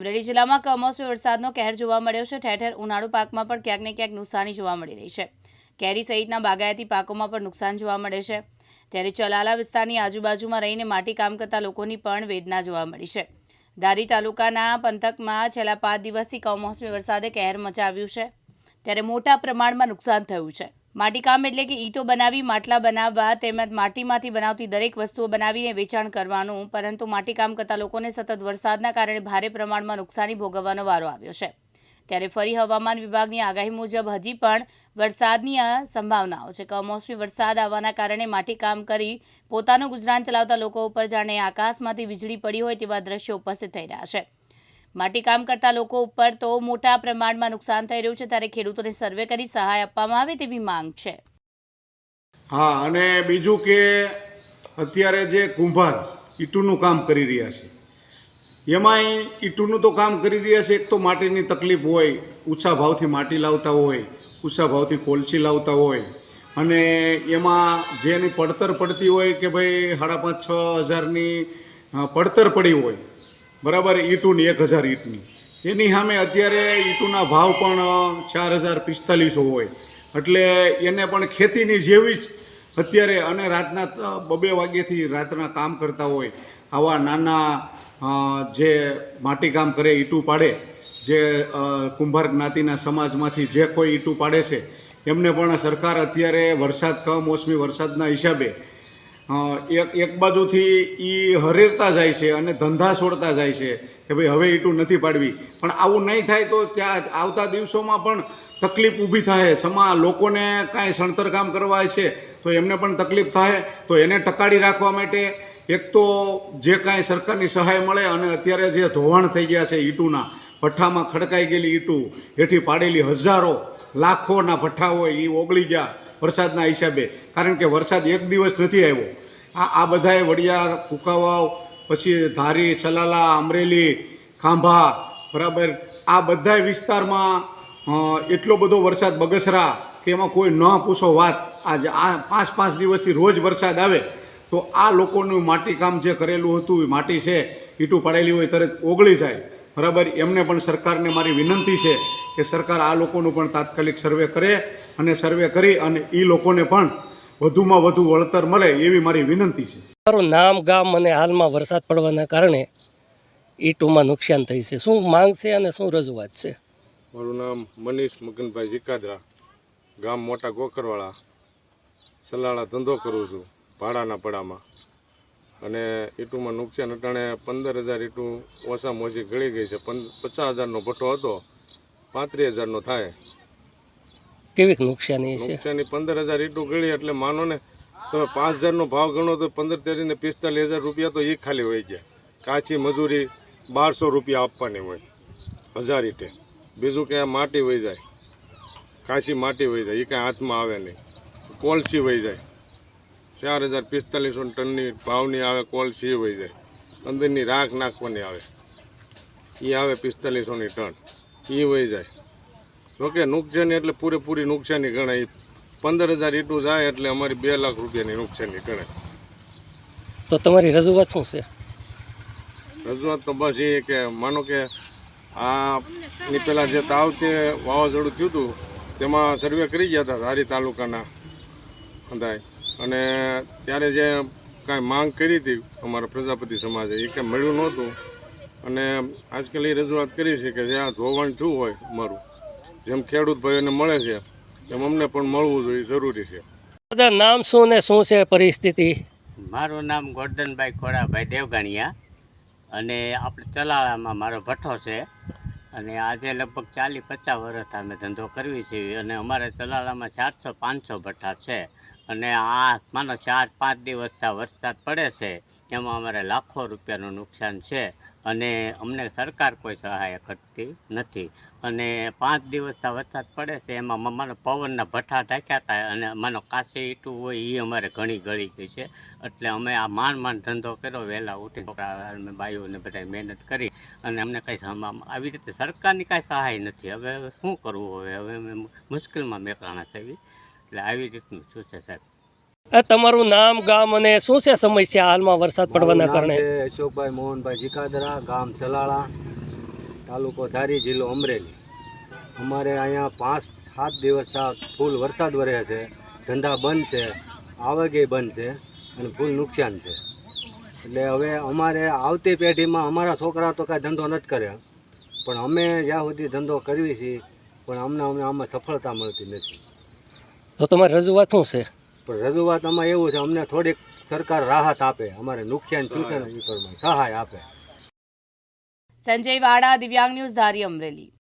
અમરેલી જિલ્લામાં કમોસમી વરસાદનો કહેર જોવા મળ્યો છે. ઠેર ઠેર ઉનાળુ પાકમાં પણ ક્યાંક ને ક્યાંક નુકસાની જોવા મળી રહી છે. કેરી સહિતના બાગાયતી પાકોમાં પણ નુકસાન જોવા મળે છે. ત્યારે ચલાલા વિસ્તારની આજુબાજુમાં રહીને માટી કામ કરતા લોકોની પણ વેદના જોવા મળી છે. ધારી તાલુકાના પંથકમાં છેલ્લા પાંચ દિવસથી કમોસમી વરસાદે કહેર મચાવ્યું છે. ત્યારે મોટા પ્રમાણમાં નુકસાન થયું છે. માટીકામ એટલે કે ઈંટો બનાવી, માટલા બનાવવા, તેમજ માટીમાંથી બનાવતી દરેક વસ્તુઓ બનાવીને વેચાણ કરવાનું. પરંતુ માટીકામ કરતા લોકોને સતત વરસાદના કારણે ભારે પ્રમાણમાં નુકસાની ભોગવવાનો વારો આવ્યો છે. ત્યારે ફરી હવામાન વિભાગની આગાહી મુજબ હજી પણ વરસાદની સંભાવનાઓ છે. કમોસમી વરસાદ આવવાના કારણે માટીકામ કરી પોતાનું ગુજરાન ચલાવતા લોકો ઉપર જાણે આકાશમાંથી વીજળી પડી હોય તેવા દ્રશ્યો ઉપસ્થિત થઈ રહ્યા છે. માટીકામ કરતા લોકો ઉપર તો મોટા પ્રમાણમાં નુકસાન થઈ રહ્યું છે. ત્યારે ખેડૂતોને સર્વે કરી સહાય આપવામાં આવે તેવી માંગ છે. હા, અને બીજું કે અત્યારે જે કુંભાર ઈંટુનું કામ કરી રહ્યા છે. એમાંય ઈટુનું તો કામ કરી રહ્યા છે. એક તો માટીની તકલીફ હોય, ઊંચા ભાવથી માટી લાવતા હોય, ઊંચા ભાવથી કોલસી લાવતા હોય. અને એમાં જેની પડતર પડતી હોય કે ભાઈ સાડા પાંચ છ હજારની પડતર પડી હોય બરાબર, ઈંટુની એક હજાર ઈંટની. એની સામે અત્યારે ઈંટુના ભાવ પણ ચાર હજાર પિસ્તાલીસો હોય. એટલે એને પણ ખેતીની જેવી જ અત્યારે અને રાતના બબે વાગ્યેથી રાતના કામ કરતા હોય આવા નાના જે જે માટીકામ કરે, ઈંટું પાડે, જે કુંભાર જ્ઞાતિના સમાજમાંથી જે કોઈ ઈંટું પાડે છે, એમને પણ સરકાર અત્યારે વરસાદ, કમોસમી વરસાદના હિસાબે એક એક બાજુથી એ હરેરતા જાય છે અને ધંધા છોડતા જાય છે કે ભાઈ હવે ઈટું નથી પાડવી. પણ આવું નહીં થાય તો ત્યાં આવતા દિવસોમાં પણ તકલીફ ઊભી થાય. સમા લોકોને કાંઈ સણતરકામ કરવા છે તો એમને પણ તકલીફ થાય. તો એને ટકાડી રાખવા માટે એક તો જે કાંઈ સરકારની સહાય મળે અને અત્યારે જે ધોવાણ થઈ ગયા છે ઈટુના, ભઠ્ઠામાં ખડકાઈ ગયેલી ઈંટું, હેઠી પાડેલી હજારો, લાખોના ભઠ્ઠા હોય એ ઓગળી ગયા. વરસાદના હિસાબે. કારણ કે વરસાદ એક દિવસ નથી આવ્યો. આ આ બધાએ વડિયા, કુકાવાવ, પછી ધારી, છલાલા, અમરેલી, ખાંભા, બરાબર. આ બધા વિસ્તારમાં એટલો બધો વરસાદ બગસરા કે એમાં કોઈ ન પૂછો વાત. આજે, આ પાંચ પાંચ દિવસથી રોજ વરસાદ આવે. તો આ લોકોનું માટીકામ જે કરેલું હતું, એ માટી છે, ઈટું પાડેલી હોય, તરત ઓગળી જાય. બરાબર. એમને પણ સરકારને મારી વિનંતી છે કે સરકાર આ લોકોનું પણ તાત્કાલિક સર્વે કરે. અને સર્વે કરી અને એ લોકોને પણ વધુમાં વધુ વળતર મળે એવી મારી વિનંતી છે. મારું નામ ગામ અને હાલમાં વરસાદ પડવાના કારણે ઈટુમાં નુકસાન થઈ છે. શું માંગ છે અને શું રજૂઆત છે? મારું નામ મનીષ મગનભાઈ જીકાદરા ગામ મોટા ગોખરવાળા સલાળા ધંધો કરું છું ભાડાના પડામાં. અને ઈટુમાં નુકસાન અટાણે પંદર હજાર ઈટું ઓછામાં ઓછી ગળી ગઈ છે. પચાસ હજારનો ભઠ્ઠો હતો પાંત્રીસ હજારનો થાય. કેવીક નુકસાની છે? નુકસાની પંદર હજાર ઈટું ગળી એટલે માનો ને, તમે પાંચ હજારનો ભાવ ગણો તો પંદર તેરીને પિસ્તાલીસ હજાર રૂપિયા તો એ ખાલી હોય છે કાચી મજૂરી બારસો રૂપિયા આપવાની હોય, હજાર ઈટે. બીજું કે માટી વહી જાય, કાચી માટી વહી જાય એ કાંઈ હાથમાં આવે નહીં. કોલસી વહી જાય. ચાર હજાર પિસ્તાલીસો ટનની ભાવની આવે, કોલસી વહી જાય. અંદરની રાખ નાખવાની આવે. એ આવે પિસ્તાલીસોની ટન એ વહી જાય. જોકે નુકસાની એટલે પૂરેપૂરી નુકસાની ગણાય. પંદર હજાર એટલું જાય એટલે અમારી બે લાખ રૂપિયાની નુકસાની ગણાય. તો તમારી રજૂઆત શું છે? રજૂઆત તો બસ એ કે માનો કે આ ની પેલા જે તાવ તે વાવાઝોડું થયું હતું તેમાં સર્વે કરી ગયા હતા ધારી તાલુકાના અંધાય અને ત્યારે જે કાંઈ માંગ કરી હતી અમારા પ્રજાપતિ સમાજે એ કાંઈ મળ્યું નહોતું. અને આજકાલ એ રજૂઆત કરી છે કે જે આ ધોવાણ થયું હોય અમારું જેમ ખેડૂત ભાઈઓને મળે છે એમ અમને પણ મળવું જોઈએ જરૂરી છે. બધા નામ શું ને શું છે પરિસ્થિતિ? મારું નામ ગોરધનભાઈ ખોડાભાઈ દેવગાણિયા અને આપણે ચલાળામાં મારો ભઠ્ઠો છે. અને આજે લગભગ ચાલીસ પચાસ વર્ષ અમે ધંધો કરવી છીએ અને અમારે ચલાળામાં ચારસો પાંચસો ભઠ્ઠા છે. અને આ માનો ચાર પાંચ દિવસ વરસાદ પડે છે એમાં અમારે લાખો રૂપિયાનું નુકસાન છે. અને અમને સરકાર કોઈ સહાય કરતી નથી. અને પાંચ દિવસના વરસાદ પડે છે, એમાં માનો પવનના ભઠ્ઠા ઢાંક્યા હતા અને માનો કાશી ઈટું હોય એ અમારે ઘણી ગળી ગઈ છે. એટલે અમે આ માંડ માંડ ધંધો કર્યો, વહેલા ઉઠી છોકરા બાઈઓને બધા મહેનત કરી અને અમને કંઈ આવી રીતે સરકારની કાંઈ સહાય નથી. હવે શું કરવું હવે? હવે અમે મુશ્કેલમાં મેકલાણા છે એટલે આવી રીતનું શું છે સાહેબ? તમારું નામ ગામ અને શું છે સમસ્યા હાલમાં વરસાદ પડવાના કારણે? અશોકભાઈ મોહનભાઈ જીકાદરા ગામ ચલાળા તાલુકો ધારી જિલ્લો અમરેલી. અમારે અહીંયા પાંચ સાત દિવસ ફૂલ વરસાદ વરે છે ધંધા બંધ છે આવકે બંધ છે અને ફૂલ નુકસાન છે. એટલે હવે અમારે આવતી પેઢીમાં અમારા છોકરા તો કાંઈ ધંધો નથી કરે પણ અમે જ્યાં સુધી ધંધો કરવી છીએ પણ અમને અમને આમાં સફળતા મળતી નથી. તો તમારી રજૂઆત શું છે? પણ રજૂઆત આમાં એવું છે અમને થોડીક સરકાર રાહત આપે. અમારે નુકસાન થયું છે ને એ પ્રમાણે સહાય આપે. સંજય વાડા દિવ્યાંગ ન્યૂઝ ધારી અમરેલી.